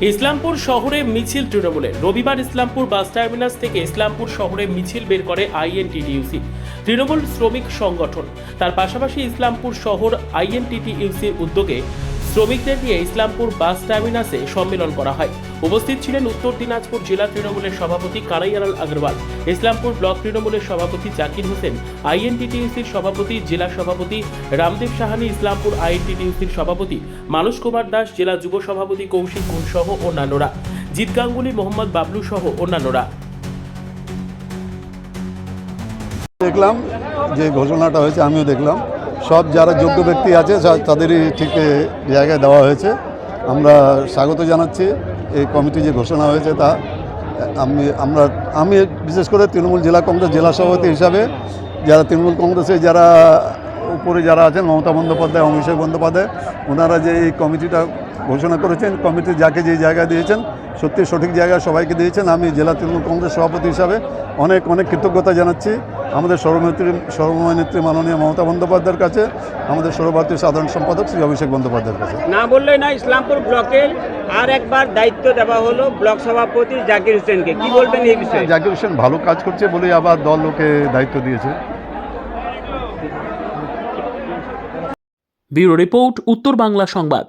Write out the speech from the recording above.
ইসলামপুর শহরে মিছিল তৃণমূলের। রবিবার ইসলামপুর বাস টার্মিনাস থেকে ইসলামপুর শহরে মিছিল বের করে আইএনটিটিউসি, তৃণমূল শ্রমিক সংগঠন। তার পাশাপাশি ইসলামপুর শহর আইএনটিটিউসির উদ্যোগে শ্রমিকদের নিয়ে ইসলামপুর বাস টার্মিনাসে সম্মেলন করা হয়। উপস্থিত ছিলেন উত্তর দিনাজপুর জেলা তৃণমূলের সভাপতি কানাইয়ালাল আগরওয়াল, ইসলামপুর ব্লক তৃণমূলের সভাপতি জাকির হোসেন আইএনটিটিইউসির সভাপতি, জেলা সভাপতি রামদেব সাহানি, ইসলামপুর আইএনটিটিইউসির সভাপতি মানস কুমার দাস, জেলা যুব সভাপতি কৌশিক গুণ সহ অন্যান্যরা। জিৎ গাঙ্গুলি, মোহাম্মদ বাবলু সহ অন্যান্যরা। দেখলাম যে ঘোষণাটা হয়েছে, আমিও দেখলাম। সব যারা যোগ্য ব্যক্তি আছে তাদেরই ঠিক জায়গায় দেওয়া হয়েছে। আমরা স্বাগত জানাচ্ছি। এই কমিটি যে ঘোষণা হয়েছে তা আমি, আমরা, আমি বিশেষ করে তৃণমূল জেলা কংগ্রেস জেলা সভাপতি হিসাবে, যারা তৃণমূল কংগ্রেসে যারা উপরে যারা আছেন, মমতা বন্দ্যোপাধ্যায়, অভিষেক বন্দ্যোপাধ্যায়, ওনারা যে এই কমিটিটা ঘোষণা করেছেন, কমিটি যাকে যে জায়গা দিয়েছেন, সত্যি সঠিক জায়গা সবাইকে দিয়েছেন। আমি জেলা তৃণমূল কংগ্রেস সভাপতি হিসাবে অনেক অনেক কৃতজ্ঞতা জানাচ্ছি। আমাদের সর্বনেত্রী সর্বময় নেত্রী মাননীয় মমতা বন্দ্যোপাধ্যায়ের কাছে আমাদের সর্বভারতীয় সাধারণ সম্পাদক শ্রী অভিষেক বন্দ্যোপাধ্যায়ের কাছে। না বললে না ইসলামপুর ব্লকে আর একবার দায়িত্ব দেওয়া হলো ব্লক সভাপতি জাকির হোসেনকে। কি বলবেন এই বিষয়ে? জাকির হোসেন ভালো কাজ করছে বলেই আবার দল ওকে দায়িত্ব দিয়েছে। ব্যুরো রিপোর্ট উত্তর বাংলা সংবাদ।